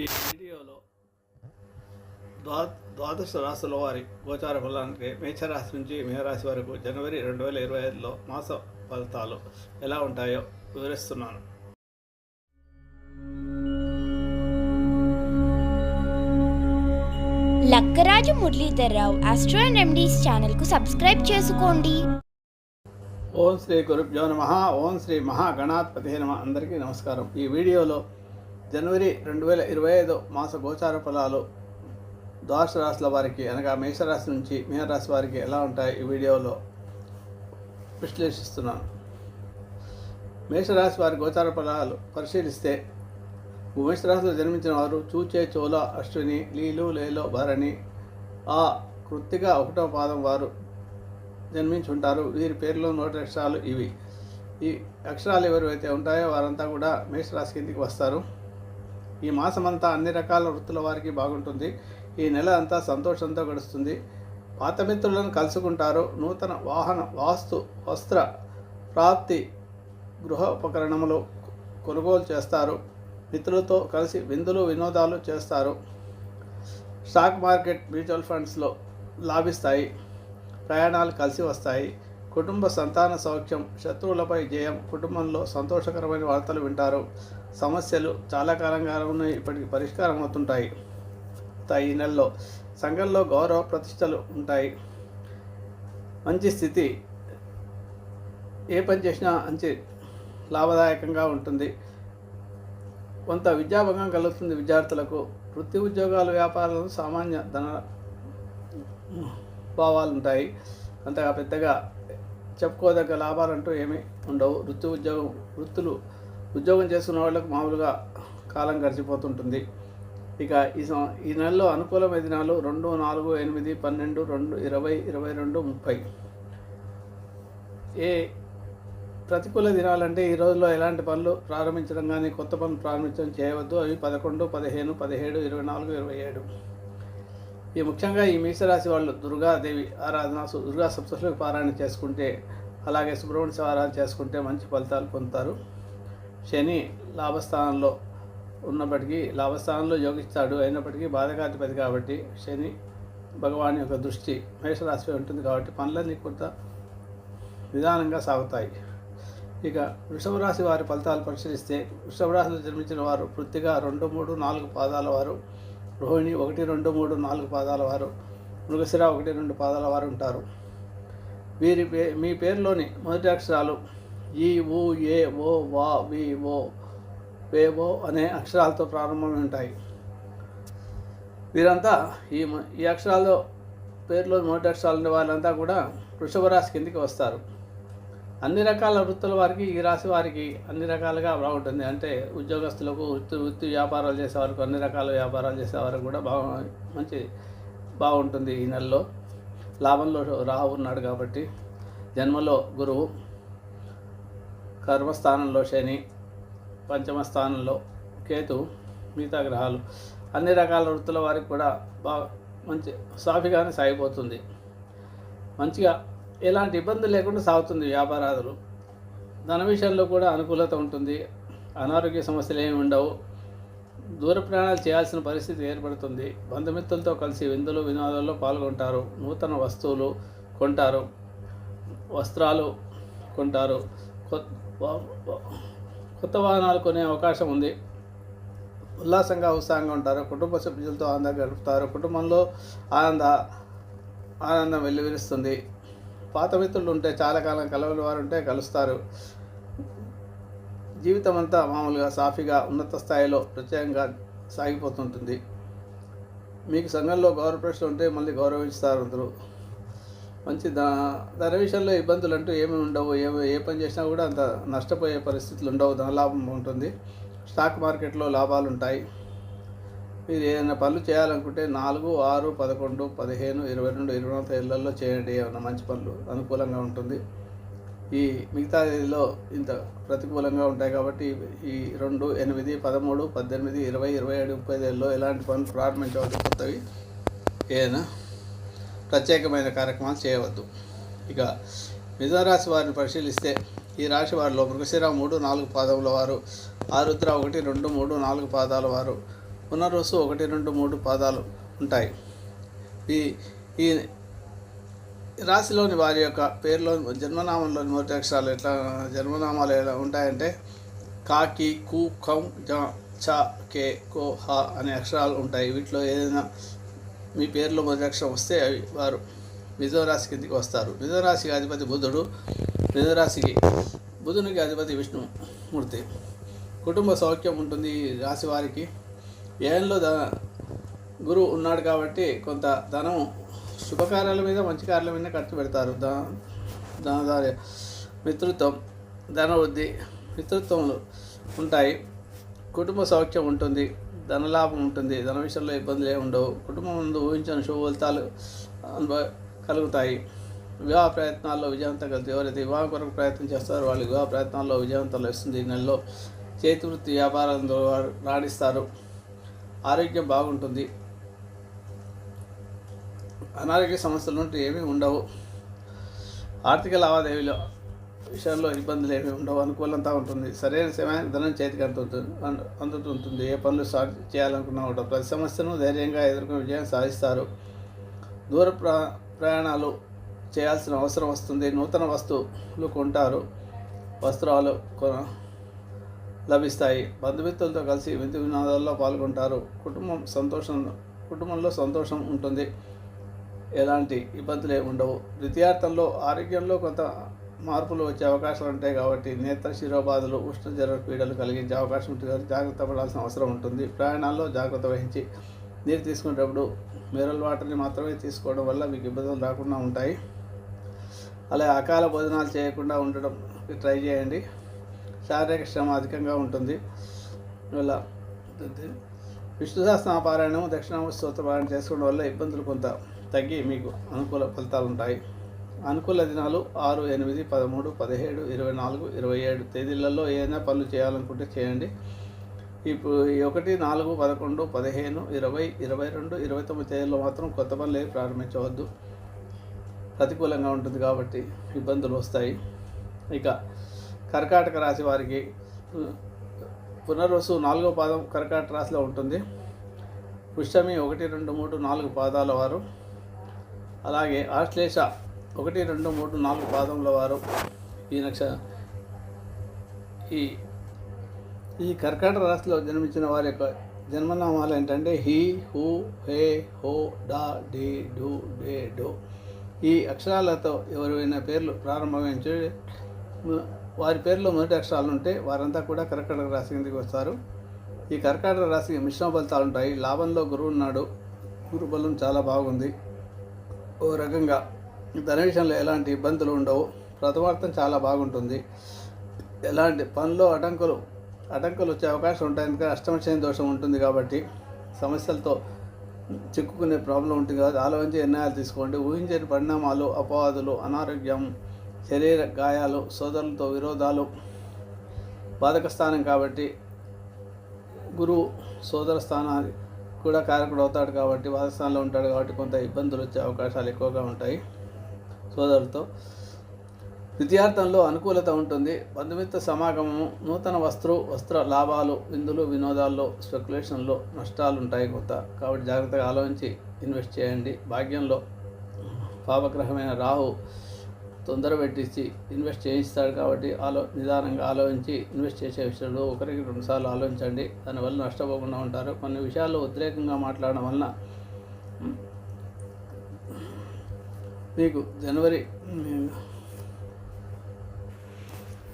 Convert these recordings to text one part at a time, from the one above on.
ఈ వీడియోలో ద్వా ద్వాదశ రాశుల వారి గోచార ఫలానికి మేషరాశి నుంచి మేషరాశి వరకు జనవరి రెండు వేల ఇరవై ఐదులో మాస ఫలితాలు ఎలా ఉంటాయో వివరిస్తున్నాను. లక్కరాజు మురళీధర్రావు ఆస్ట్రో అండ్ ఎండీస్ ఛానల్కు సబ్స్క్రైబ్ చేసుకోండి. ఓం శ్రీ గురుభ్యో నమ ఓం శ్రీ మహాగణాధిపతి నమ. అందరికీ నమస్కారం. ఈ వీడియోలో జనవరి రెండు వేల ఇరవై ఐదు మాస గోచార ఫలాలు ద్వాదశ రాశుల వారికి అనగా మేషరాశి నుంచి మీనరాశి వారికి ఎలా ఉంటాయి ఈ వీడియోలో విశ్లేషిస్తున్నాను. మేషరాశి వారి గోచార ఫలాలు పరిశీలిస్తే మేషరాశిలో జన్మించిన వారు చూచే చోళ అశ్విని లీలు లేలో భరణి ఆ కృత్తిగా ఒకటో పాదం వారు జన్మించి ఉంటారు. వీరి పేర్లో నోటి అక్షరాలు ఇవి. ఈ అక్షరాలు ఎవరైతే ఉంటాయో వారంతా కూడా మేషరాశి కిందికి వస్తారు. ఈ మాసమంతా అన్ని రకాల వృత్తుల వారికి బాగుంటుంది. ఈ నెల అంతా సంతోషంతో గడుస్తుంది. పాత మిత్రులను కలుసుకుంటారు. నూతన వాహన వాస్తు వస్త్ర ప్రాప్తి గృహ ఉపకరణములు కొనుగోలు చేస్తారు. మిత్రులతో కలిసి విందులు వినోదాలు చేస్తారు. స్టాక్ మార్కెట్ మ్యూచువల్ ఫండ్స్లో లాభిస్తాయి. ప్రయాణాలు కలిసి వస్తాయి. కుటుంబ సంతాన సౌఖ్యం శత్రువులపై జయం కుటుంబంలో సంతోషకరమైన వార్తలు వింటారు. సమస్యలు చాలా కాలంగా ఉన్నాయి ఇప్పటికి పరిష్కారం అవుతుంటాయి. ఈ నెలలో సంఘంలో గౌరవ ప్రతిష్టలు ఉంటాయి. మంచి స్థితి ఏ పని చేసినా మంచి లాభదాయకంగా ఉంటుంది. కొంత విద్యాభంగం కలుగుతుంది విద్యార్థులకు. వృత్తి ఉద్యోగాలు వ్యాపారాలు సామాన్య ధన భావాలు ఉంటాయి అంతగా పెద్దగా చెప్పుకోదగ్గ లాభాలంటూ ఏమీ ఉండవు. వృత్తి ఉద్యోగం వృత్తులు ఉద్యోగం చేస్తున్న వాళ్ళకు మామూలుగా కాలం గడిచిపోతుంటుంది. ఇక ఈ సం ఈ నెలలో అనుకూలమైన దినాలు రెండు నాలుగు ఎనిమిది పన్నెండు రెండు ఇరవై ఇరవై రెండు ముప్పై. ఏ ప్రతికూల దినాలంటే ఈ రోజుల్లో ఎలాంటి పనులు ప్రారంభించడం కానీ కొత్త పనులు ప్రారంభించడం చేయవద్దు. అవి పదకొండు పదిహేను పదిహేడు ఇరవై నాలుగు ఇరవై ఏడు. ఈ ముఖ్యంగా ఈ మీసరాశి వాళ్ళు దుర్గాదేవి ఆరాధన దుర్గా సప్తశులకు పారాయణ చేసుకుంటే అలాగే సుబ్రహ్మణ్య ఆరాధన చేసుకుంటే మంచి ఫలితాలు పొందుతారు. శని లాభస్థానంలో ఉన్నప్పటికీ లాభస్థానంలో యోగిస్తాడు అయినప్పటికీ బాధకాధిపతి కాబట్టి శని భగవాన్ యొక్క దృష్టి మేషరాశిపై ఉంటుంది కాబట్టి పనులన్నీ కొంత నిదానంగా సాగుతాయి. ఇక వృషభ రాశి వారి ఫలితాలు పరిశీలిస్తే వృషభ రాశిలో జన్మించిన వారు వృత్తిగా రెండు మూడు నాలుగు పాదాల వారు రోహిణి ఒకటి రెండు మూడు నాలుగు పాదాల వారు మృగశిర ఒకటి రెండు పాదాల వారు ఉంటారు. వీరి పే మీ పేరులోని మొదటి అక్షరాలు ఈ ఊ ఏ ఓ వా వి ఓ వే ఓ అనే అక్షరాలతో ప్రారంభమై ఉంటాయి. వీరంతా ఈ ఈ అక్షరాల్లో పేర్లో మొదటి అక్షరాలు ఉండే వాళ్ళంతా కూడా వృషభ రాశి కిందికి వస్తారు. అన్ని రకాల వృత్తుల వారికి ఈ రాశి వారికి అన్ని రకాలుగా బాగుంటుంది. అంటే ఉద్యోగస్తులకు వృత్తి వృత్తి వ్యాపారాలు చేసేవారికి అన్ని రకాల వ్యాపారాలు చేసేవారికి కూడా బాగా మంచి బాగుంటుంది ఈ నెలలో. లాభంలో రాహు ఉన్నాడు కాబట్టి జన్మలో గురువు కర్మస్థానంలో శని పంచమ స్థానంలో కేతు మిగతా గ్రహాలు. అన్ని రకాల వృత్తుల వారికి కూడా బాగా మంచి సాఫీగానే సాగిపోతుంది. మంచిగా ఎలాంటి ఇబ్బందులు లేకుండా సాగుతుంది వ్యాపారాదులు. ధన విషయంలో కూడా అనుకూలత ఉంటుంది. అనారోగ్య సమస్యలు ఏమి ఉండవు. దూర ప్రయాణాలు చేయాల్సిన పరిస్థితి ఏర్పడుతుంది. బంధుమిత్రులతో కలిసి విందులు వినోదాల్లో పాల్గొంటారు. నూతన వస్తువులు కొంటారు. వస్త్రాలు కొంటారు. కొత్త వాహనాలు కొనే అవకాశం ఉంది. ఉల్లాసంగా ఉత్సాహంగా ఉంటారు. కుటుంబ సభ్యులతో ఆనందంగా గడుపుతారు. కుటుంబంలో ఆనంద ఆనందం వెల్లువిరుస్తుంది. పాత మిత్రులు ఉంటే చాలా కాలం కలవని వారు ఉంటే కలుస్తారు. జీవితం అంతా మామూలుగా సాఫీగా ఉన్నత స్థాయిలో ప్రత్యేకంగా సాగిపోతుంటుంది. మీకు సంఘంలో గౌరవ ప్రశ్నలు ఉంటే మళ్ళీ గౌరవిస్తారు అందరూ. మంచి దా ధన విషయంలో ఇబ్బందులు అంటూ ఏమి ఉండవు. ఏ ఏ పని చేసినా కూడా అంత నష్టపోయే పరిస్థితులు ఉండవు. ధనలాభం ఉంటుంది. స్టాక్ మార్కెట్లో లాభాలు ఉంటాయి. మీరు ఏదైనా పనులు చేయాలనుకుంటే నాలుగు ఆరు పదకొండు పదిహేను ఇరవై రెండు ఇరవై నాలుగు ఏళ్ళల్లో చేయండి. ఏమైనా మంచి పనులు అనుకూలంగా ఉంటుంది. ఈ మిగతా ఇదిలో ఇంత ప్రతికూలంగా ఉంటాయి కాబట్టి ఈ రెండు ఎనిమిది పదమూడు పద్దెనిమిది ఇరవై ఇరవై ఏడు ముప్పై ఐదులో ఎలాంటి పనులు ప్రారంభించవచ్చు కొత్తవి ఏదైనా ప్రత్యేకమైన కార్యక్రమాలు చేయవద్దు. ఇక మిథునరాశి వారిని పరిశీలిస్తే ఈ రాశి వారిలో మృగశిర మూడు నాలుగు పాదముల వారు ఆరుద్ర ఒకటి రెండు మూడు నాలుగు పాదాల వారు పునర్వసు ఒకటి రెండు మూడు పాదాలు ఉంటాయి. ఈ ఈ రాశిలోని వారి యొక్క పేరులో జన్మనామంలోని మొదటి అక్షరాలు ఎట్లా జన్మనామాలు ఎలా ఉంటాయంటే కాకి కు కం జ చ కే కో హ అనే అక్షరాలు ఉంటాయి. వీటిలో ఏదైనా మీ పేరులో మొదటి అక్షరం వస్తే అవి వారు మిథునరాశి కిందికి వస్తారు. మిథునరాశికి అధిపతి బుధుడు మిథునరాశికి బుధునికి అధిపతి విష్ణుమూర్తి. కుటుంబ సౌఖ్యం ఉంటుంది ఈ రాశి వారికి. ఏళ్ళలో ధన గురువు ఉన్నాడు కాబట్టి కొంత ధనం శుభకార్యాల మీద మంచి కార్యాల మీద ఖర్చు పెడతారు. దా దాని మిత్రుత్వం ధనవృద్ధి మిత్రుత్వములు ఉంటాయి. కుటుంబ సౌఖ్యం ఉంటుంది. ధనలాభం ఉంటుంది ధన విషయంలో ఇబ్బందులు ఉండవు. కుటుంబం ముందు ఊహించిన శుభఫలితాలు అనుభవ కలుగుతాయి. వివాహ ప్రయత్నాల్లో విజయవంతం కలిసి ఎవరైతే వివాహం కొరకు ప్రయత్నం చేస్తారో వాళ్ళు వివాహ ప్రయత్నాల్లో విజయవంతం లభిస్తుంది ఈ నెలలో చేతి వృత్తి వ్యాపారంలో వారు రాణిస్తారు. ఆరోగ్యం బాగుంటుంది. అనారోగ్య సమస్యలు నుండి ఏమీ ఉండవు. ఆర్థిక లావాదేవీలు విషయంలో ఇబ్బందులు ఏమి ఉండవు అనుకూలంగా ఉంటుంది. సరైన సమయానికి ధనం చేతికి అందుతుంది అందుతుంటుంది. ఏ పనులు స్టార్ట్ చేయాలనుకున్నా కూడా ప్రతి సమస్యను ధైర్యంగా ఎదుర్కొని విజయం సాధిస్తారు. దూర ప్రా ప్రయాణాలు చేయాల్సిన అవసరం వస్తుంది. నూతన వస్తువులు కొంటారు. వస్త్రాలు కొన లభిస్తాయి. బంధుమిత్రులతో కలిసి విందు వినోదాల్లో పాల్గొంటారు. కుటుంబం సంతోషం కుటుంబంలో సంతోషం ఉంటుంది. ఎలాంటి ఇబ్బందులే ఉండవు. ద్వితీయార్థంలో ఆరోగ్యంలో కొంత మార్పులు వచ్చే అవకాశాలు ఉంటాయి కాబట్టి నేత్ర శిరోబాధలు ఉష్ణ జ్వర పీడలు కలిగించే అవకాశం ఉంటుంది జాగ్రత్త పడాల్సిన అవసరం ఉంటుంది. ప్రయాణాల్లో జాగ్రత్త వహించి నీరు తీసుకునేటప్పుడు మినరల్ వాటర్ని మాత్రమే తీసుకోవడం వల్ల మీకు ఇబ్బందులు రాకుండా ఉంటాయి. అలాగే అకాల భోజనాలు చేయకుండా ఉండడం ట్రై చేయండి. శారీరక శ్రమ అధికంగా ఉంటుంది. ఇలా విష్ణు సహస్రనామ పారాయణం దక్షిణామూర్తి స్తోత్ర చేసుకోవడం వల్ల ఇబ్బందులు కొంత తగ్గి మీకు అనుకూల ఫలితాలు ఉంటాయి. అనుకూల దినాలు ఆరు ఎనిమిది పదమూడు పదిహేడు ఇరవై నాలుగు ఇరవై ఏడు తేదీలలో ఏదైనా పనులు చేయాలనుకుంటే చేయండి. ఇప్పుడు ఈ ఒకటి నాలుగు పదకొండు పదిహేను ఇరవై ఇరవై రెండు ఇరవై తొమ్మిది తేదీల్లో మాత్రం కొత్త పనులు ఏవి ప్రారంభించవద్దు. ప్రతికూలంగా ఉంటుంది కాబట్టి ఇబ్బందులు వస్తాయి. ఇక కర్కాటక రాశి వారికి పునర్వసు నాలుగో పాదం కర్కాటక రాశిలో ఉంటుంది. పుష్టమి ఒకటి రెండు మూడు నాలుగు పాదాల వారు. అలాగే ఆశ్లేష ఒకటి రెండు మూడు నాలుగు పాదముల వారు ఈ నక్ష ఈ ఈ కర్కాటక రాశిలో జన్మించిన వారి యొక్క జన్మనామాలు ఏంటంటే హీ హూ హే హో డా డి డు డే డో. ఈ అక్షరాలతో ఎవరైనా పేర్లు ప్రారంభమించి వారి పేర్లో మొదటి అక్షరాలు ఉంటే వారంతా కూడా కర్కాటక రాశి కిందకి వస్తారు. ఈ కర్కాటక రాశికి మిశ్రమ ఫలితాలు ఉంటాయి. లాభంలో గురువు ఉన్నాడు. గురు బలం చాలా బాగుంది. ఓ రకంగా ధన విషయంలో ఎలాంటి ఇబ్బందులు ఉండవు. ప్రథమార్థం చాలా బాగుంటుంది. ఎలాంటి పనిలో అటంకులు అటంకులు వచ్చే అవకాశం ఉంటాయి. ఎందుకంటే అష్టమశని దోషం ఉంటుంది కాబట్టి సమస్యలతో చిక్కుకునే ప్రాబ్లం ఉంటుంది కాబట్టి ఆలోచించి నిర్ణయాలు తీసుకోండి. ఊహించని పరిణామాలు అపవాదులు అనారోగ్యం శరీర గాయాలు సోదరులతో విరోధాలు బాధక స్థానం కాబట్టి గురువు సోదర స్థానానికి కూడా కారకుడు అవుతాడు కాబట్టి వాదస్థానంలో ఉంటాడు కాబట్టి కొంత ఇబ్బందులు వచ్చే అవకాశాలు ఎక్కువగా ఉంటాయి. సోదరులతో. ద్వితీయార్థంలో అనుకూలత ఉంటుంది. బంధుమిత్ర సమాగమము నూతన వస్త్రు వస్త్ర లాభాలు విందులు వినోదాల్లో స్పెక్యులేషన్లో నష్టాలు ఉంటాయి కొత్త. కాబట్టి జాగ్రత్తగా ఆలోచించి ఇన్వెస్ట్ చేయండి. భాగ్యంలో పాపగ్రహమైన రాహు తొందర పెట్టించి ఇన్వెస్ట్ చేయిస్తాడు కాబట్టి ఆలో నిదానంగా ఆలోచించి ఇన్వెస్ట్ చేసే విషయంలో ఒకరికి రెండుసార్లు ఆలోచించండి. దానివల్ల నష్టపోకుండా ఉంటారు. కొన్ని విషయాల్లో ఉద్రేకంగా మాట్లాడడం వలన మీకు జనవరి మీరు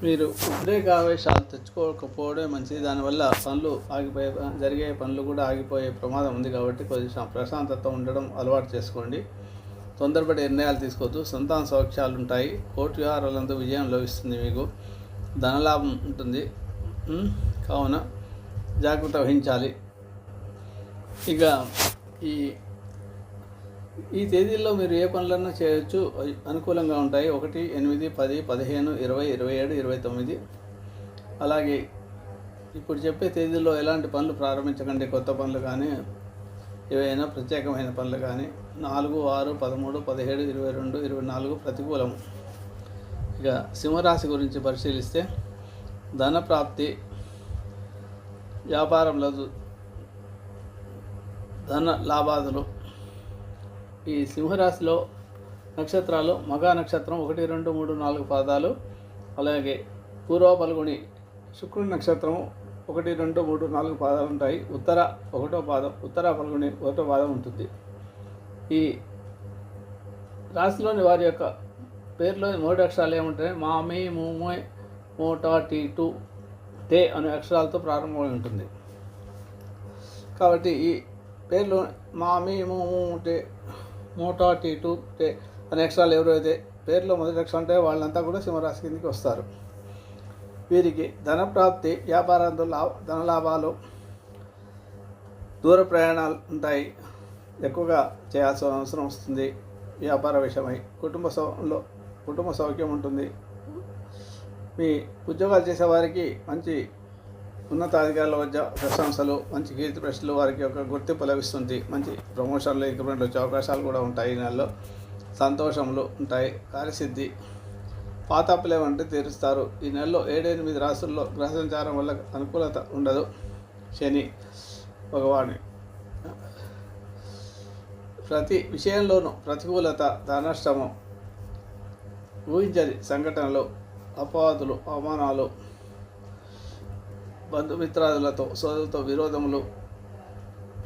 మీరు ఉద్రేకావేశాలు తెచ్చుకోకపోవడమే మంచిది. దానివల్ల పనులు ఆగిపోయే జరిగే పనులు కూడా ఆగిపోయే ప్రమాదం ఉంది కాబట్టి కొంచెం ప్రశాంతత ఉండడం అలవాటు చేసుకోండి. తొందరపడి నిర్ణయాలు తీసుకోవద్దు. సంతాన సౌఖ్యాలు ఉంటాయి. కోర్టు వ్యవహారాలంతా విజయం లభిస్తుంది మీకు. ధనలాభం ఉంటుంది. కావున జాగ్రత్త వహించాలి. ఇక ఈ ఈ తేదీల్లో మీరు ఏ పనులన్నా చేయొచ్చు. అనుకూలంగా ఉంటాయి. ఒకటి ఎనిమిది పది పదిహేను ఇరవై ఇరవై ఏడు ఇరవై తొమ్మిది. అలాగే ఇప్పుడు చెప్పే తేదీల్లో ఎలాంటి పనులు ప్రారంభించకండి? కొత్త పనులు కానీ ఏవైనా ప్రత్యేకమైన పనులు కానీ. నాలుగు ఆరు పదమూడు పదిహేడు ఇరవై రెండు ఇరవై నాలుగు ప్రతికూలం ఇక సింహరాశి గురించి పరిశీలిస్తే ధన ప్రాప్తి వ్యాపారంలో ధన లాభాదులు ఈ సింహరాశిలో నక్షత్రాలు మగా నక్షత్రం ఒకటి రెండు మూడు నాలుగు పాదాలు. అలాగే పూర్వ పల్గొని శుక్రుడి నక్షత్రం ఒకటి రెండు మూడు నాలుగు పాదాలు ఉంటాయి. ఉత్తర ఒకటో పాదం ఉత్తర పల్గొని ఒకటో పాదం ఉంటుంది. ఈ రాశిలోని వారి యొక్క పేరులోని మూడు అక్షరాలు ఏముంటాయి? మామి మూమోయ్ మోటా టీ టు టే అనే అక్షరాలతో ప్రారంభమై ఉంటుంది. కాబట్టి ఈ పేర్లు మామి మూము టే మోటా టీ టూ టే అనే అక్షరాలు ఎవరైతే పేర్లో మొదటి అక్షరం ఉంటే వాళ్ళంతా కూడా సింహరాశి కిందకి వస్తారు. వీరికి ధన ప్రాప్తి వ్యాపారంతో లాభ ధన లాభాలు దూర ప్రయాణాలు ఉంటాయి. ఎక్కువగా చేయాల్సిన అవసరం వస్తుంది. వ్యాపార విషయమై కుటుంబ సౌలో కుటుంబ సౌఖ్యం ఉంటుంది. మీ ఉద్యోగాలు చేసేవారికి మంచి ఉన్నతాధికారుల వద్ద ప్రశంసలు మంచి కీర్తి ప్రశ్నలు వారికి ఒక గుర్తింపు లభిస్తుంది. మంచి ప్రమోషన్లు ఇంక్రిమెంట్లు వచ్చే అవకాశాలు కూడా ఉంటాయి ఈ నెలలో. సంతోషములు ఉంటాయి. కార్యసిద్ధి పాతాపులే వంటి తీరుస్తారు. ఈ నెలలో ఏడెనిమిది రాసుల్లో గ్రహ సంచారం వల్ల అనుకూలత ఉండదు. శని భగవాని. ప్రతి విషయంలోనూ ప్రతికూలత ధనష్టము ఊహించని సంఘటనలు అపవాదులు అవమానాలు బంధుమిత్రాదులతో సోదరులతో విరోధములు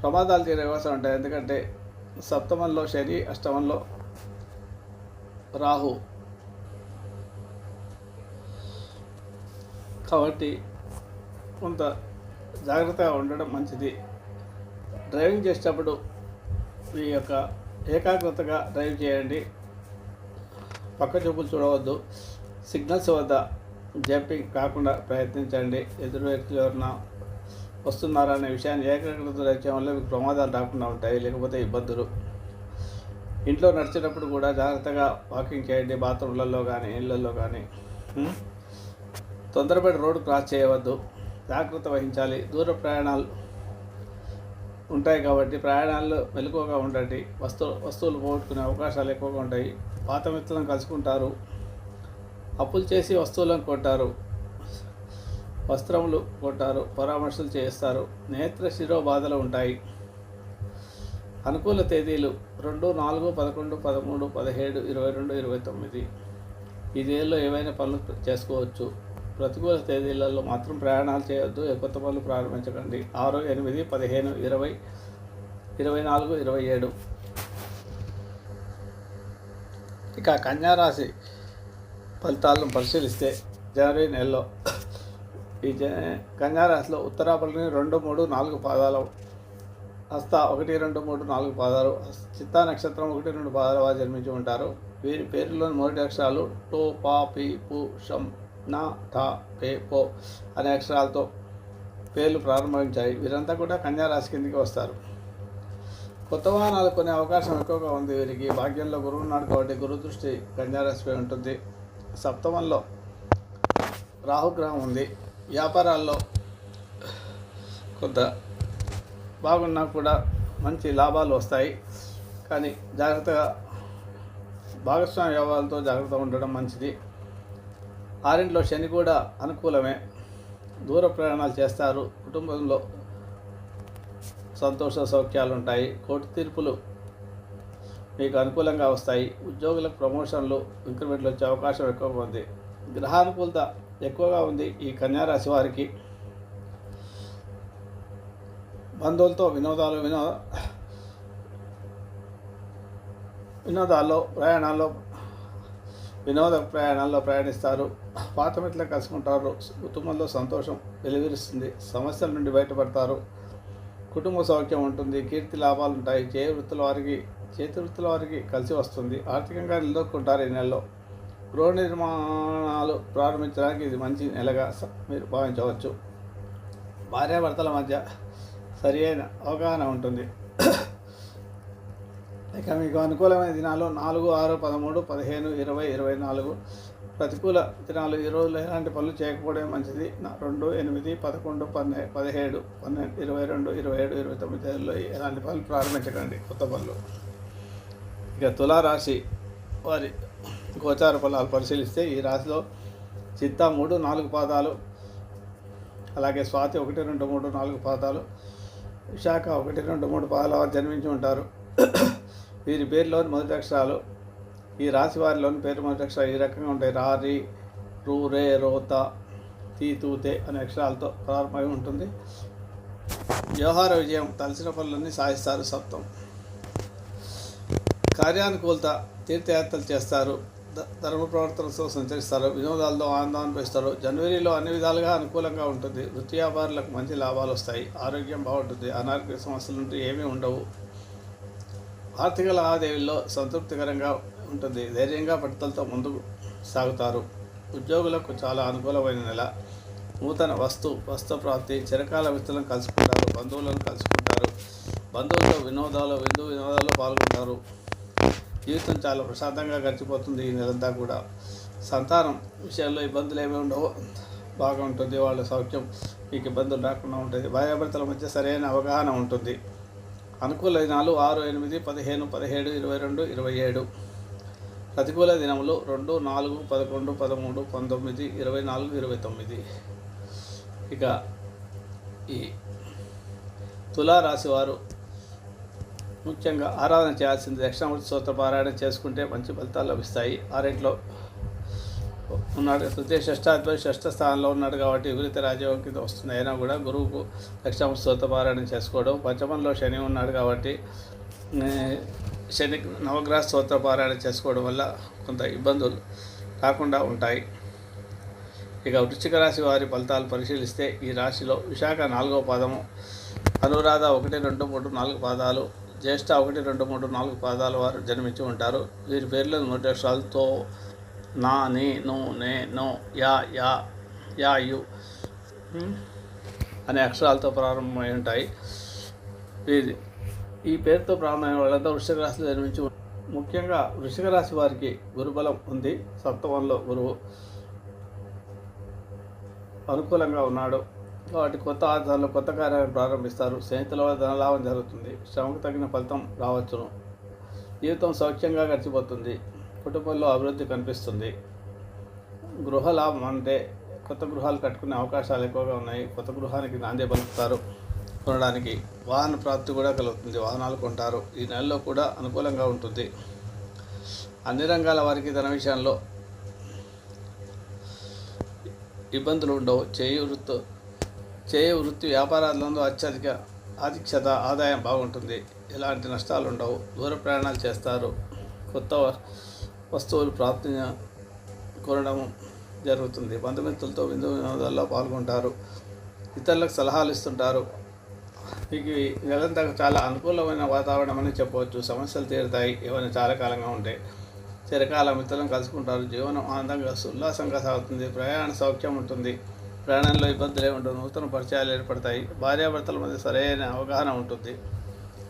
ప్రమాదాలు చేరే అవసరం ఉంటాయి. ఎందుకంటే సప్తమంలో శని అష్టమంలో రాహు. కాబట్టి కొంత జాగ్రత్తగా ఉండడం మంచిది. డ్రైవింగ్ చేసేటప్పుడు మీ యొక్క ఏకాగ్రతగా డ్రైవ్ చేయండి. పక్క చూపులు చూడవద్దు. సిగ్నల్స్ వద్ద జంపింగ్ కాకుండా ప్రయత్నించండి. ఎదురు వ్యక్తులు ఎవరన్నా వస్తున్నారా అనే విషయాన్ని ఏకాగ్రత రచడం వల్ల మీకు ప్రమాదాలు రాకుండా ఉంటాయి లేకపోతే ఇబ్బందులు. ఇంట్లో నడిచేటప్పుడు కూడా జాగ్రత్తగా వాకింగ్ చేయండి బాత్రూమ్లలో కానీ ఇళ్ళల్లో కానీ తొందరపడి రోడ్డు క్రాస్ చేయవద్దు. జాగ్రత్త వహించాలి. దూర ప్రయాణాలు ఉంటాయి కాబట్టి ప్రయాణాల్లో మెలకువగా ఉండండి. వస్తు వస్తువులు పోగొట్టుకునే అవకాశాలు ఎక్కువగా ఉంటాయి. పాత మిత్రులను కలుసుకుంటారు. అప్పులు చేసి వస్తువులను కొంటారు. వస్త్రములు కొంటారు పరామర్శలు చేస్తారు నేత్ర శిరో బాధలు ఉంటాయి. అనుకూల తేదీలు రెండు నాలుగు పదకొండు పదమూడు పదిహేడు ఇరవై రెండు ఇరవై తొమ్మిది. ఈ తేదీలో ఏవైనా పనులు చేసుకోవచ్చు. ప్రతికూల తేదీలలో మాత్రం ప్రయాణాలు చేయొద్దు. కొత్త పనులు ప్రారంభించకండి. ఆరు ఎనిమిది పదిహేను ఇరవై ఇరవై నాలుగు ఇరవై ఏడు. ఇక కన్యారాశి. ఫలితాలను పరిశీలిస్తే జనవరి నెలలో ఈ జ కన్యారాశిలో ఉత్తరాపల్లిని రెండు మూడు నాలుగు పాదాలు హస్త ఒకటి రెండు మూడు నాలుగు పాదాలు చిత్తా నక్షత్రం ఒకటి రెండు పాదాల వారు జన్మించి ఉంటారు. వీరి పేరులోని మొదటి అక్షరాలు టో పా పి పు షం నా ఠా పే పో అనే అక్షరాలతో పేర్లు ప్రారంభించాయి. వీరంతా కూడా కన్యా రాశి కిందికి వస్తారు. కొత్త వాహనాలు కొనే అవకాశం ఎక్కువగా ఉంది వీరికి. భాగ్యంలో గురువు నాడు కాబట్టి గురు దృష్టి కన్యా రాశిపై ఉంటుంది. సప్తమంలో రాహుగ్రహం ఉంది. వ్యాపారాల్లో కొంత బాగున్నా కూడా మంచి లాభాలు వస్తాయి. కానీ జాగ్రత్తగా భాగస్వామ్య వ్యవహారాలతో జాగ్రత్తగా ఉండడం మంచిది. ఆరింట్లో శని కూడా అనుకూలమే. దూర ప్రయాణాలు చేస్తారు. కుటుంబంలో సంతోష సౌఖ్యాలు ఉంటాయి. కోర్టు తీర్పులు మీకు అనుకూలంగా వస్తాయి. ఉద్యోగులకు ప్రమోషన్లు ఇంక్రిమెంట్లు వచ్చే అవకాశం ఎక్కువగా ఉంది. గ్రహానుకూలత ఎక్కువగా ఉంది ఈ కన్యారాశి వారికి. బంధువులతో వినోదాలు వినోద వినోదాల్లో ప్రయాణాల్లో వినోద ప్రయాణాల్లో ప్రయాణిస్తారు. పాత మిత్రులు కలుసుకుంటారు. కుటుంబంలో సంతోషం వెలువరిస్తుంది. సమస్యల నుండి బయటపడతారు. కుటుంబ సౌఖ్యం ఉంటుంది కీర్తి లాభాలు ఉంటాయి చేయ వృత్తుల వారికి చేతి వృత్తుల వారికి కలిసి వస్తుంది. ఆర్థికంగా నిలదొక్కుంటారు ఈ నెలలో. గృహ నిర్మాణాలు ప్రారంభించడానికి ఇది మంచి నెలగా మీరు భావించవచ్చు. భార్యాభర్తల మధ్య సరి అయిన అవగాహన ఉంటుంది. ఇక మీకు అనుకూలమైన దినాలు నాలుగు ఆరు పదమూడు పదిహేను ఇరవై ఇరవై నాలుగు ప్రతికూల దినాలు ఈ రోజుల్లో ఎలాంటి పనులు చేయకపోవడమే మంచిది. నా- రెండు ఎనిమిది పదకొండు పన్నె పదిహేడు పన్నెండు ఇరవై రెండు ఇరవై ఏడు ఇరవై తొమ్మిది ఏళ్ళలో ఎలాంటి పనులు ప్రారంభించకండి. కొత్త పనులు. ఇక తులారాశి వారి గోచార ఫలాలు పరిశీలిస్తే ఈ రాశిలో చిత్త మూడు నాలుగు పాదాలు అలాగే స్వాతి ఒకటి రెండు మూడు నాలుగు పాదాలు విశాఖ ఒకటి రెండు మూడు పాదాల వారు జన్మించి ఉంటారు. వీరి పేరులోని మొదటి అక్షరాలు ఈ రాశి వారిలోని పేరు మొదటి అక్షరాలు ఈ రకంగా ఉంటాయి. రారి రూ రే రోత తీ తూతే అనే అక్షరాలతో ప్రారంభమై ఉంటుంది. వ్యవహార విజయం తలసిన పనులన్నీ సాధిస్తారు సప్తం. కార్యానుకూలత తీర్థయాత్రలు చేస్తారు. ధర్మ ప్రవర్తనతో సంచరిస్తారు. వినోదాలతో ఆనందం అనిపిస్తారు జనవరిలో అన్ని విధాలుగా అనుకూలంగా ఉంటుంది. వృత్తి వ్యాపారులకు మంచి లాభాలు వస్తాయి. ఆరోగ్యం బాగుంటుంది. అనారోగ్య సమస్యలు ఉంటే ఏమీ ఉండవు. ఆర్థిక లావాదేవీల్లో సంతృప్తికరంగా ఉంటుంది. ధైర్యంగా పట్టుదలతో ముందుకు సాగుతారు. ఉద్యోగులకు చాలా అనుకూలమైన నెల. నూతన వస్తు వస్తు ప్రాప్తి చిరకాల మిత్రులను కలుసుకుంటారు బంధువులను కలుసుకుంటారు. బంధువులతో వినోదాలు విందు వినోదాల్లో పాల్గొంటారు. జీవితం చాలా ప్రశాంతంగా గడిచిపోతుంది ఈ నెలంతా కూడా. సంతానం విషయాల్లో ఇబ్బందులు ఏమీ ఉండవు. బాగా ఉంటుంది. వాళ్ళ సౌఖ్యం మీకు ఇబ్బందులు రాకుండా ఉంటుంది. భార్యాభర్తల మధ్య సరైన అవగాహన ఉంటుంది. అనుకూల దినాలు ఆరు ఎనిమిది పదిహేను పదిహేడు ఇరవై రెండు ఇరవై ఏడు. ప్రతికూల దినములు రెండు నాలుగు పదకొండు పదమూడు పంతొమ్మిది ఇరవై నాలుగు ఇరవై తొమ్మిది. ఇక ఈ తులారాశి వారు ముఖ్యంగా ఆరాధన చేయాల్సింది దక్షిణామూర్తి స్తోత్ర పారాయణ చేసుకుంటే మంచి ఫలితాలు లభిస్తాయి. ఆరింట్లో ఉన్నాడు. తృతీయ షష్టాధిపతి షష్ఠ స్థానంలో ఉన్నాడు కాబట్టి విపరీత రాజయోగం కింద వస్తుంది. అయినా కూడా గురువుకు దక్షిణామూర్తి స్తోత్ర పారాయణ చేసుకోవడం. పంచమంలో శని ఉన్నాడు కాబట్టి శని నవగ్రహ స్తోత్ర పారాయణ చేసుకోవడం వల్ల కొంత ఇబ్బందులు రాకుండా ఉంటాయి. ఇక వృశ్చిక రాశి వారి ఫలితాలు పరిశీలిస్తే ఈ రాశిలో విశాఖ నాలుగో పాదము అనురాధ ఒకటి రెండు మూడు నాలుగు పాదాలు జ్యేష్ఠ ఒకటి రెండు మూడు నాలుగు పాదాల వారు జన్మించి ఉంటారు. వీరి పేర్లను నూట అక్షరాలతో నా నీ నో నే నో యా యా యా యు అనే అక్షరాలతో ప్రారంభమై ఉంటాయి. వీరి ఈ పేరుతో ప్రారంభమైన వాళ్ళంతా వృషిక రాశిలో జన్మించి ముఖ్యంగా వృషిక రాశి వారికి గురుబలం ఉంది. సప్తమంలో గురువు అనుకూలంగా ఉన్నాడు. వాటి కొత్త ఆధారాలు కొత్త కార్యాలను ప్రారంభిస్తారు. స్నేహితుల వల్ల ధనలాభం జరుగుతుంది. శ్రమకు తగిన ఫలితం రావచ్చును జీవితం సౌఖ్యంగా గడిచిపోతుంది. కుటుంబంలో అభివృద్ధి కనిపిస్తుంది. గృహ లాభం అంటే కొత్త గృహాలు కట్టుకునే అవకాశాలు ఎక్కువగా ఉన్నాయి. కొత్త గృహానికి నాందే పలుకుతారు. కొనడానికి వాహన ప్రాప్తి కూడా కలుగుతుంది. వాహనాలు కొంటారు. ఈ నెలలో కూడా అనుకూలంగా ఉంటుంది. అన్ని రంగాల వారికి ధన విషయంలో ఇబ్బందులు ఉండవు. చేయి వృత్తి చేయి వృత్తి వ్యాపారాలలో అత్యధిక ఆధిక్యత ఆదాయం బాగుంటుంది. ఎలాంటి నష్టాలు ఉండవు. దూర ప్రయాణాలు చేస్తారు. కొత్త వస్తువులు ప్రాప్తి కొనడం జరుగుతుంది. బంధుమిత్రులతో విందు వినోదాల్లో పాల్గొంటారు. ఇతరులకు సలహాలు ఇస్తుంటారు. మీకు నెలంతా చాలా అనుకూలమైన వాతావరణం అని చెప్పవచ్చు. సమస్యలు తీరుతాయి. ఏమైనా చాలా కాలంగా ఉంటాయి. చిరకాల మిత్రులను కలుసుకుంటారు. జీవనం ఆనందంగా ఉల్లాసంగా సాగుతుంది. ప్రయాణ సౌఖ్యం ఉంటుంది. ప్రయాణంలో ఇబ్బందులు ఏమి ఉండవు. నూతన పరిచయాలు ఏర్పడతాయి. భార్యాభర్తల మధ్య సరైన అవగాహన ఉంటుంది.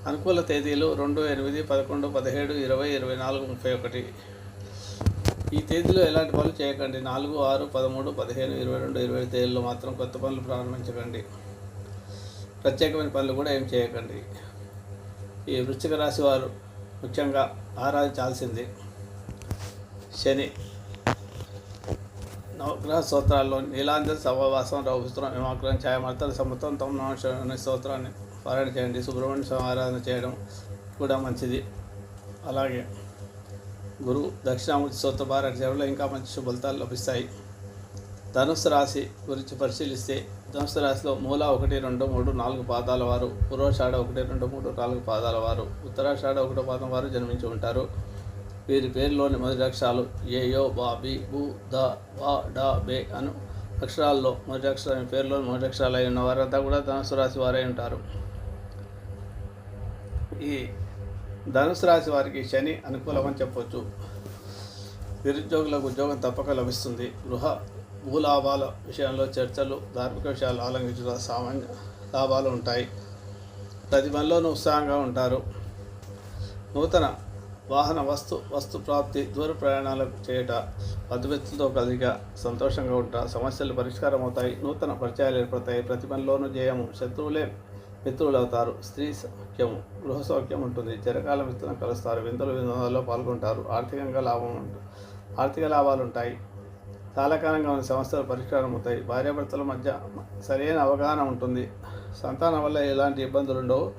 అనుకూల తేదీలు రెండు ఎనిమిది పదకొండు పదిహేడు ఇరవై ఇరవై నాలుగు ముప్పై ఒకటి. ఈ తేదీలో ఎలాంటి పనులు చేయకండి. నాలుగు ఆరు పదమూడు పదిహేను ఇరవై రెండు ఇరవై తేదీల్లో మాత్రం కొత్త పనులు ప్రారంభించకండి. ప్రత్యేకమైన పనులు కూడా ఏం చేయకండి. ఈ వృశ్చిక రాశి వారు ముఖ్యంగా ఆరాధించాల్సింది శని. నవగ్రహ స్తోత్రాల్లో నీలాంజన సభవాసం రౌపుత్రం హిమాగ్రహం ఛాయమర్తల సమతం తమ స్తోత్రాన్ని పారాయణ చేయండి. సుబ్రహ్మణ్య స్వామి ఆరాధన చేయడం కూడా మంచిది. అలాగే గురువు దక్షిణామూర్తి స్తోత్ర పారాయణ చేయడంలో ఇంకా మంచి శుభలితాలు లభిస్తాయి. ధనుసు రాశి గురించి పరిశీలిస్తే ధనుసు రాశిలో మూల ఒకటి రెండు మూడు నాలుగు పాదాల వారు పూర్వషాఢ ఒకటి రెండు మూడు నాలుగు పాదాల వారు ఉత్తరాషాఢ ఒకటో పాదం వారు జన్మించి ఉంటారు. వీరి పేరులోని మొదటి అక్షరాలు ఏ యో బా బి బు ద వా డా బే అను అక్షరాల్లో మొదటి అక్షరం పేరులోని మొదటి అక్షరాలు అయి ఉన్న వారంతా కూడా ధనుసు రాశి వారై ఉంటారు. ఈ ధనుసు రాశి వారికి శని అనుకూలమని చెప్పవచ్చు నిరుద్యోగులకు ఉద్యోగం తప్పక లభిస్తుంది. గృహ భూలాభాల విషయంలో చర్చలు ధార్మిక విషయాలు ఆలంఘించిన సామాన్య లాభాలు ఉంటాయి. ప్రతి పనిలోనూ ఉత్సాహంగా ఉంటారు. నూతన వాహన వస్తు వస్తు ప్రాప్తి దూర ప్రయాణాలకు చేయట బంధుమిత్రులతో కలిగిగా సంతోషంగా ఉంటా సమస్యలు పరిష్కారం అవుతాయి నూతన పరిచయాలు ఏర్పడతాయి ప్రతి పనిలోనూ జయము శత్రువులే మిత్రులు అవుతారు స్త్రీ సౌఖ్యము గృహ సౌఖ్యం ఉంటుంది చిరకాల మిత్రులను కలుస్తారు విందులు వినోదాల్లో పాల్గొంటారు ఆర్థికంగా లాభం ఉంటుంది ఆర్థిక లాభాలు ఉంటాయి. చాలాకాలంగా ఉన్న సమస్యలు పరిష్కారం అవుతాయి. భార్యాభర్తల మధ్య సరైన అవగాహన ఉంటుంది. సంతానం వల్ల ఎలాంటి ఇబ్బందులు ఉండవు.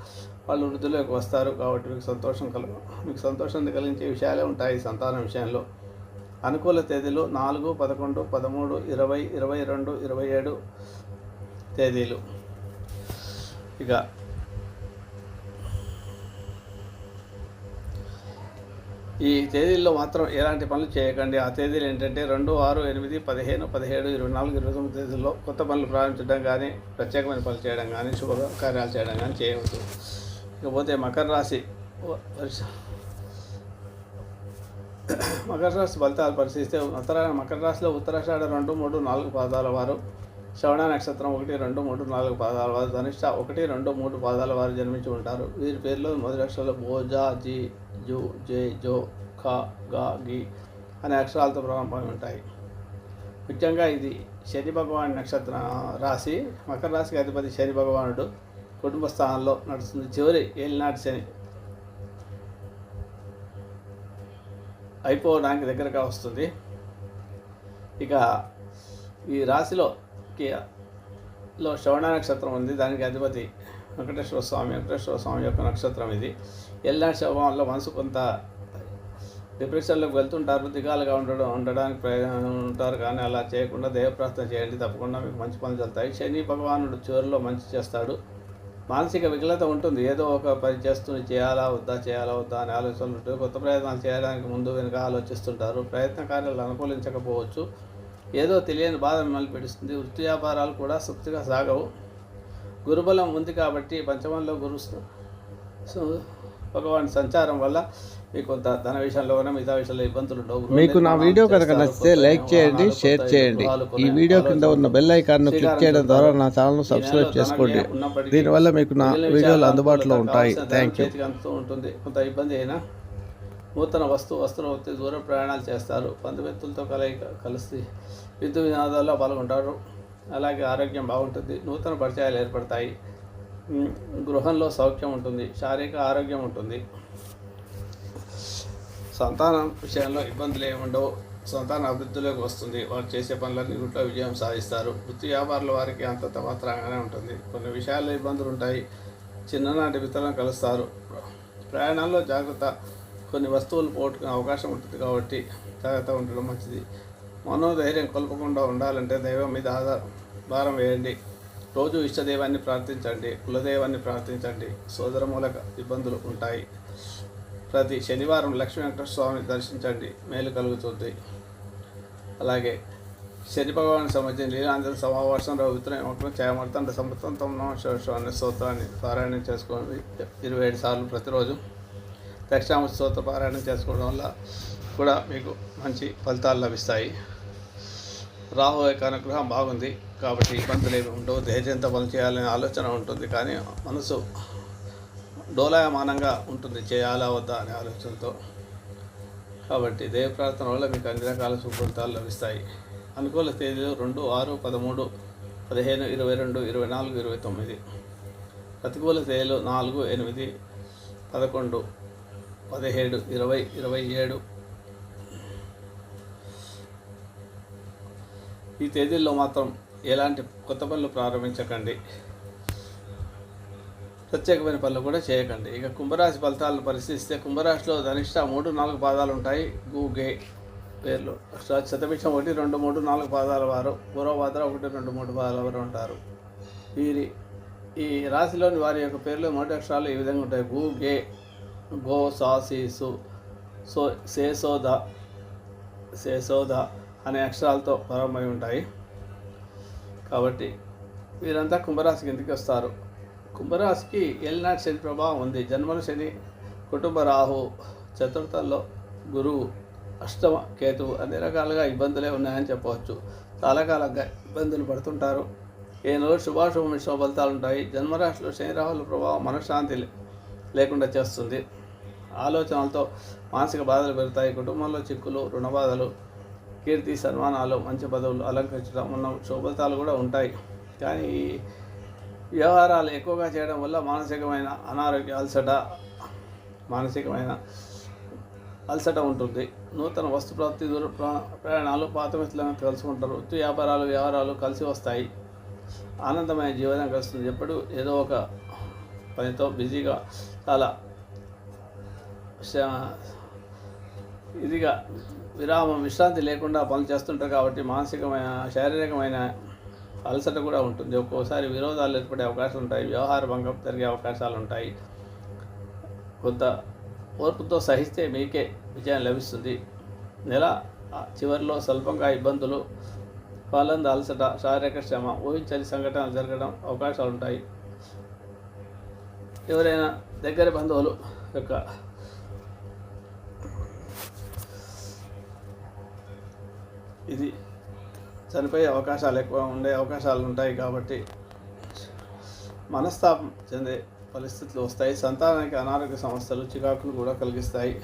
వాళ్ళు వృద్ధిలోకి వస్తారు కాబట్టి మీకు సంతోషం కలుగు మీకు సంతోషాన్ని కలిగించే విషయాలే ఉంటాయి సంతానం విషయంలో. అనుకూల తేదీలు నాలుగు పదకొండు పదమూడు ఇరవై ఇరవై రెండు ఇరవై ఏడు తేదీలు. ఇక ఈ తేదీల్లో మాత్రం ఎలాంటి పనులు చేయకండి. ఆ తేదీలు ఏంటంటే రెండు ఆరు ఎనిమిది పదిహేను పదిహేడు ఇరవై నాలుగు ఇరవై తొమ్మిది తేదీల్లో కొత్త పనులు ప్రారంభించడం కానీ ప్రత్యేకమైన పనులు చేయడం కానీ శుభ కార్యాలు చేయడం కానీ చేయవద్దు. ఇకపోతే మకర రాశి మకర రాశి ఫలితాలు పరిశీలిస్తే ఉత్తర మకర రాశిలో ఉత్తరాషాఢ రెండు మూడు నాలుగు పాదాల వారు శ్రవణ నక్షత్రం ఒకటి రెండు మూడు నాలుగు పాదాల వారు ధనిష్ట ఒకటి రెండు మూడు పాదాల వారు జన్మించి ఉంటారు. వీరి పేర్లో మొదటి అక్షరాలు భోజా జీ జు జే జో ఖ గా గి అనే అక్షరాలతో ప్రారంభమై ఉంటాయి. ముఖ్యంగా ఇది శని భగవాన్ నక్షత్ర రాశి. మకర రాశికి అధిపతి శని భగవానుడు కుటుంబ స్థానంలో నడుస్తుంది. చివరి ఏలినాటి శని. అయిపోవడానికి దగ్గరగా వస్తుంది. ఇక ఈ రాశిలోకి లో శ్రవణ నక్షత్రం ఉంది. దానికి అధిపతి వెంకటేశ్వర స్వామి. వెంకటేశ్వర స్వామి యొక్క నక్షత్రం ఇది. ఎల్లాంటి శవంలో మనసు కొంత డిప్రెషన్లోకి వెళ్తుంటారు. దిగాలుగా ఉండడం ఉండడానికి ప్రయత్నం ఉంటారు కానీ అలా చేయకుండా దేవప్రార్థన చేయండి. తప్పకుండా మీకు మంచి పనులు జరుగుతాయి. శని భగవానుడు చివరిలో మంచి చేస్తాడు. మానసిక వికలత ఉంటుంది. ఏదో ఒక పని చేస్తుంది చేయాలా వద్దా చేయాలా వద్దా అనే ఆలోచనలు ఉంటాయి. కొత్త ప్రయత్నాలు చేయడానికి ముందు వెనుక ఆలోచిస్తుంటారు. ప్రయత్న కార్యాలు అనుకూలించకపోవచ్చు. ఏదో తెలియని బాధ మిమ్మల్ని పెడుస్తుంది. వృత్తి వ్యాపారాలు కూడా సుప్తిగా సాగవు. గురుబలం ఉంది కాబట్టి పంచమంలో గురు స- సో భగవాన్ సంచారం వల్ల మీకు కొంత ధన విషయంలో మిగతా విషయంలో ఇబ్బందులు ఉండవు. మీకు నా వీడియో కనుక నచ్చితే లైక్ చేయండి షేర్ చేయండి. ఈ వీడియో కింద ఉన్న బెల్ ఐకాన్ను క్లిక్ చేయడం ద్వారా. నా ఛానల్ను సబ్స్క్రైబ్ చేసుకోండి. దీనివల్ల మీకు నా వీడియోలు అందుబాటులో ఉంటాయి. థ్యాంక్ యూ ఉంటుంది. కొంత ఇబ్బంది అయినా నూతన వస్తు వస్త్ర దూర ప్రయాణాలు చేస్తారు. బంధుమిత్రులతో కలయిక కలిసి విద్యు వినోదాల్లో పాల్గొంటారు. అలాగే ఆరోగ్యం బాగుంటుంది. నూతన పరిచయాలు ఏర్పడతాయి. గృహంలో సౌఖ్యం ఉంటుంది. శారీరక ఆరోగ్యం ఉంటుంది. సంతానం విషయంలో ఇబ్బందులు ఏమి ఉండవు. సంతాన అభివృద్ధిలోకి వస్తుంది. వారు చేసే పనులన్నీ ఇంట్లో విజయం సాధిస్తారు. వృత్తి వ్యాపారుల వారికి అంతంత మాత్రంగానే ఉంటుంది. కొన్ని విషయాల్లో ఇబ్బందులు ఉంటాయి. చిన్ననాటి మిత్రులను కలుస్తారు. ప్రయాణాల్లో జాగ్రత్త. కొన్ని వస్తువులు పోగొట్టుకునే అవకాశం ఉంటుంది కాబట్టి జాగ్రత్త ఉండడం మంచిది. మనోధైర్యం కోల్పకుండా ఉండాలంటే దైవం మీద ఆధార భారం వేయండి. రోజు ఇష్టదైవాన్ని ప్రార్థించండి కులదైవాన్ని ప్రార్థించండి. సోదర మూలక ఇబ్బందులు ఉంటాయి. ప్రతి శనివారం లక్ష్మీ వెంకటేశ్వర స్వామిని దర్శించండి. మేలు కలుగుతుంది. అలాగే శని భగవాన్ సంబంధించిన లీలాంజన సమావేశం రవిత్రం ఏమకులం చేయమర్తండ సమర్థంతం నమస్వామి స్తోత్రాన్ని పారాయణం చేసుకోండి. ఇరవై ఏడు సార్లు ప్రతిరోజు దక్షిణామూర్తి స్తోత్ర పారాయణం చేసుకోవడం వల్ల కూడా మీకు మంచి ఫలితాలు లభిస్తాయి. రాహు యొక్క అనుగ్రహం బాగుంది కాబట్టి ఇబ్బందులు ఏమి ఉండవు. ధైర్యంతో పని చేయాలనే ఆలోచన ఉంటుంది కానీ మనసు డోలాయమానంగా ఉంటుంది. చేయాలా వద్దా అనే ఆలోచనతో. కాబట్టి దేవ ప్రార్థన వల్ల మీకు అన్ని రకాల సుఫలితాలు లభిస్తాయి. అనుకూల తేదీలు రెండు ఆరు పదమూడు పదిహేను ఇరవై రెండు ఇరవై నాలుగు ఇరవై తొమ్మిది. ప్రతికూల తేదీలు నాలుగు ఎనిమిది పదకొండు పదిహేడు ఇరవై ఇరవై ఏడు ఈ తేదీల్లో మాత్రం ఎలాంటి కొత్త పనులు ప్రారంభించకండి. ప్రత్యేకమైన పనులు కూడా చేయకండి. ఇక కుంభరాశి ఫలితాలను పరిశీలిస్తే కుంభరాశిలో ధనిష్ట మూడు నాలుగు పాదాలు ఉంటాయి. గూగే పేర్లు. శ- శతభిషం ఒకటి రెండు మూడు నాలుగు పాదాల వారు. పూర్వభాద్ర ఒకటి రెండు మూడు పాదాల వారు ఉంటారు. వీరి ఈ రాశిలోని వారి యొక్క పేర్లు మొదటి అక్షరాలు ఈ విధంగా ఉంటాయి. గూ గే గో సాసీసు సో సేసోద సేసోద అనే అక్షరాలతో ప్రారంభమై ఉంటాయి. కాబట్టి వీరంతా కుంభరాశి కిందకి వస్తారు? కుంభరాశికి ఏలినాటి శని ప్రభావం ఉంది. జన్మల శని కుటుంబ రాహు చతుర్థంలో గురువు అష్టమ కేతువు అన్ని రకాలుగా ఇబ్బందులే ఉన్నాయని చెప్పవచ్చు. చాలాకాలంగా ఇబ్బందులు పడుతుంటారు. ఏ నెలలో శుభాశుభ మిశ్రమ ఫలితాలు ఉంటాయి. జన్మరాశిలో శని రాహుల ప్రభావం మనశ్శాంతి లేకుండా చేస్తుంది. ఆలోచనలతో మానసిక బాధలు పెరుగుతాయి. కుటుంబంలో చిక్కులు రుణ బాధలు కీర్తి సన్మానాలు మంచి పదవులు అలంకరించడం ఉన్న శుభతాలు కూడా ఉంటాయి. కానీ ఈ వ్యవహారాలు ఎక్కువగా చేయడం వల్ల మానసికమైన అనారోగ్య అలసట మానసికమైన అలసట ఉంటుంది. నూతన వస్తు ప్రాప్తి దూర ప్రా- ప్రయాణాలు పాత మిత్రులను కలుసుకుంటారు. వృత్తి వ్యాపారాలు వ్యవహారాలు కలిసి వస్తాయి. ఆనందమైన జీవనం కలుస్తుంది. ఎప్పుడు ఏదో ఒక పనితో బిజీగా చాలా ఇదిగా విరామం విశ్రాంతి లేకుండా పనులు చేస్తుంటారు కాబట్టి మానసికమైన శారీరకమైన అలసట కూడా ఉంటుంది. ఒక్కోసారి విరోధాలు ఏర్పడే అవకాశాలు ఉంటాయి వ్యవహార భంగం జరిగే అవకాశాలు ఉంటాయి. కొంత ఓర్పుతో సహిస్తే మీకే విజయం లభిస్తుంది. నెల చివరిలో స్వల్పంగా ఇబ్బందులు పాలంద అలసట శారీరక శ్రమ ఊహించని సంఘటనలు జరగడం అవకాశాలు ఉంటాయి. ఎవరైనా దగ్గర బంధువులు యొక్క ఇది చనిపోయే అవకాశాలు ఎక్కువ ఉండే అవకాశాలు ఉంటాయి కాబట్టి మనస్తాపం చెందే పరిస్థితులు వస్తాయి. సంతానానికి అనారోగ్య సమస్యలు చికాకులు కూడా కలిగిస్తాయి.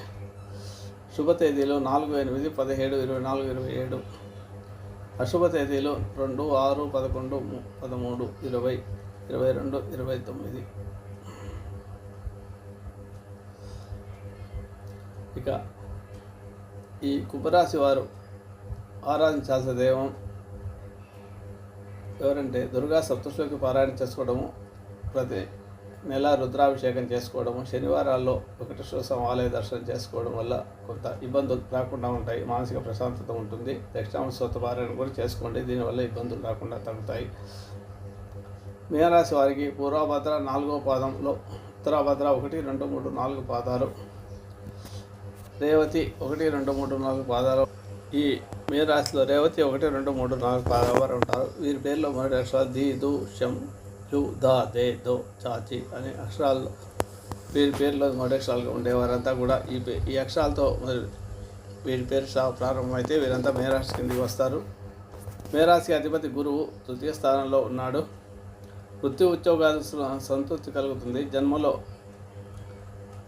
శుభ తేదీలు నాలుగు ఎనిమిది పదిహేడు ఇరవై నాలుగు ఇరవై ఏడు. అశుభ తేదీలు రెండు ఆరు పదకొండు ము- పదమూడు ఇరవై ఇరవై రెండు ఇరవై తొమ్మిది. ఇక ఈ కుంభరాశి వారు ఆరాధించాల్సిన దైవం ఎవరంటే దుర్గా సప్తశ్లోకి పారాయణ చేసుకోవడము ప్రతి నెల రుద్రాభిషేకం చేసుకోవడము శనివారాల్లో వెంకటేశ్వర ఆలయ దర్శనం చేసుకోవడం వల్ల కొంత ఇబ్బందులు రాకుండా ఉంటాయి మానసిక ప్రశాంతత ఉంటుంది. దక్షిణామ స్వత పారాయణ కూడా చేసుకోండి దీనివల్ల ఇబ్బందులు రాకుండా తగ్గుతాయి. మీనరాశి వారికి పూర్వభద్ర నాలుగో పాదంలో ఉత్తరాభద్ర ఒకటి రెండు మూడు నాలుగు పాదాలు రేవతి ఒకటి రెండు మూడు నాలుగు పాదాలు. ఈ మీ రాశిలో రేవతి ఒకటి రెండు మూడు నాలుగు పాదవారు వారు ఉంటారు. వీరి పేర్లో మొదటి అక్షరాలు ది దు షం యు దా దే దో చాచి అనే అక్షరాలు వీరి పేర్లో మొదటి అక్షరాలుగా ఉండేవారంతా కూడా ఈ పే- ఈ అక్షరాలతో వీరి పేరు ప్రారంభమైతే వీరంతా మేరాశి కిందికి వస్తారు. మేరాశి అధిపతి గురువు తృతీయ స్థానంలో ఉన్నాడు. వృత్తి ఉద్యోగాలు సంతృప్తి కలుగుతుంది. జన్మలో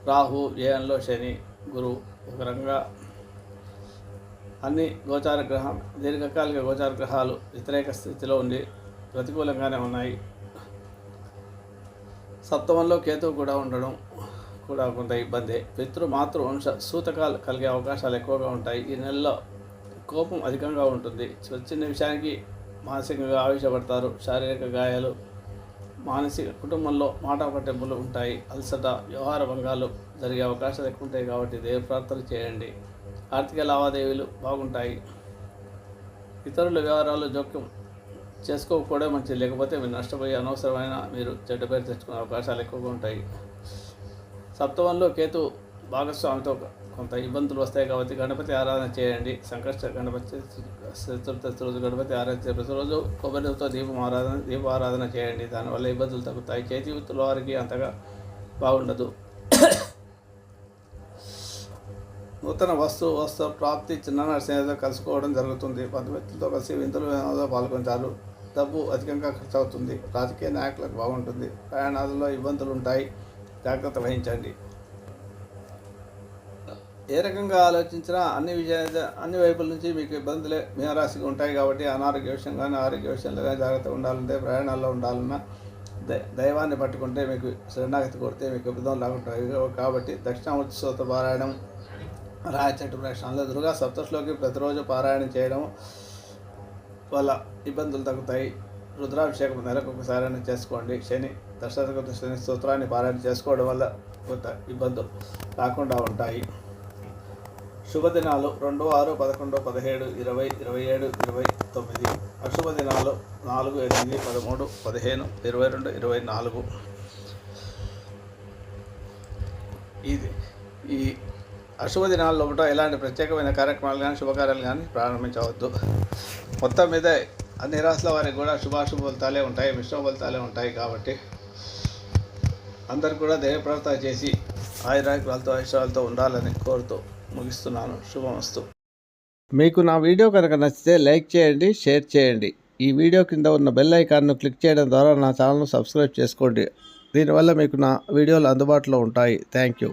రాహు వ్యయంలో శని గురువు ఒక రకంగా అన్ని గోచార గ్రహం దీర్ఘకాలిక గోచార గ్రహాలు వ్యతిరేక స్థితిలో ఉండి ప్రతికూలంగానే ఉన్నాయి. సప్తమంలో కేతువు కూడా ఉండడం కూడా కొంత ఇబ్బంది. పితృ మాతృ వంశ సూతకాలు కలిగే అవకాశాలు ఎక్కువగా ఉంటాయి. ఈ నెలలో కోపం అధికంగా ఉంటుంది. చిన్న చిన్న విషయానికి మానసికంగా ఆవేశపడతారు. శారీరక గాయాలు మానసిక కుటుంబంలో మాట పట్టింపులు ఉంటాయి. అలసట వ్యవహార భంగాలు జరిగే అవకాశాలు ఎక్కువ ఉంటాయి కాబట్టి దేవ ప్రార్థన చేయండి. ఆర్థిక లావాదేవీలు బాగుంటాయి. ఇతరుల వ్యవహారాలు జోక్యం చేసుకోకపోవడం మంచిది. లేకపోతే మీరు నష్టపోయి అనవసరమైన మీరు చెడ్డ పేరు తెచ్చుకునే అవకాశాలు ఎక్కువగా ఉంటాయి. సప్తమంలో కేతు భాగస్వామితో కొంత ఇబ్బందులు వస్తాయి కాబట్టి గణపతి ఆరాధన చేయండి. సంకష్ట గణపతి చతుర్థి రోజు గణపతి ఆరాధన ప్రతిరోజు కొబ్బరితో దీపం ఆరాధన దీప ఆరాధన చేయండి. దానివల్ల ఇబ్బందులు తగ్గుతాయి. చేతి వృత్తుల వారికి అంతగా బాగుండదు. నూతన వస్తు వస్తు ప్రాప్తి చిన్న స్నేహితులతో కలుసుకోవడం జరుగుతుంది. బంధుమిత్రులతో కలిసి విందులు వినోదాలు పాల్గొంటారు డబ్బు అధికంగా ఖర్చు అవుతుంది రాజకీయ నాయకులకు బాగుంటుంది. ప్రయాణాలలో ఇబ్బందులు ఉంటాయి. జాగ్రత్త వహించండి. ఏ రకంగా ఆలోచించినా అన్ని విజయ అన్ని వైపుల నుంచి మీకు ఇబ్బందులే మీనరాశికి ఉంటాయి కాబట్టి అనారోగ్య విషయం కానీ ఆరోగ్య విషయంలో కానీ జాగ్రత్తగా ఉండాలంటే ప్రయాణాల్లో ఉండాలన్నా దై- దైవాన్ని పట్టుకుంటే మీకు శరణాగతి కొడితే మీకు ఇబ్బందులు రాకుంటాయి కాబట్టి దక్షిణామూర్తి స్తోత్ర పారాయణం రాయచెట్టు ప్రశ్నలు దుర్గా సప్తశ్లోకి ప్రతిరోజు పారాయణం చేయడం వల్ల ఇబ్బందులు తగ్గుతాయి. రుద్రాభిషేకం నెలకు ఒకసారి చేసుకోండి. శని దశరథ శని స్తోత్రాన్ని పారాయణ చేసుకోవడం వల్ల కొంత ఇబ్బందులు రాకుండా ఉంటాయి. శుభదినాలు రెండు ఆరు పదకొండు పదిహేడు ఇరవై ఇరవై ఏడు ఇరవై తొమ్మిది. అశుభ దినాలు నాలుగు ఎనిమిది పదమూడు పదిహేను ఇరవై రెండు ఇరవై నాలుగు. ఇది ఈ అశుభ దినాల్లో ఒకట ఎలాంటి ప్రత్యేకమైన కార్యక్రమాలు కానీ శుభకార్యాలు కానీ ప్రారంభించవద్దు. మొత్తం మీద అన్ని రాష్ట్రాల వారికి కూడా శుభాశుభ ఫలితాలే ఉంటాయి మిశ్రమ ఫలితాలే ఉంటాయి కాబట్టి అందరు కూడా దైవ చేసి ఆయురాగ్రాలతో ఐశ్వర్యాలతో ఉండాలని కోరుతూ ముగిస్తున్నాను. శుభమస్తు. మీకు నా వీడియో కనుక నచ్చితే లైక్ చేయండి షేర్ చేయండి. ఈ వీడియో కింద ఉన్న బెల్ ఐకాన్ను క్లిక్ చేయడం ద్వారా నా ఛానల్ను సబ్స్క్రైబ్ చేసుకోండి. దీనివల్ల మీకు నా వీడియోలు అందుబాటులో ఉంటాయి. Thank you.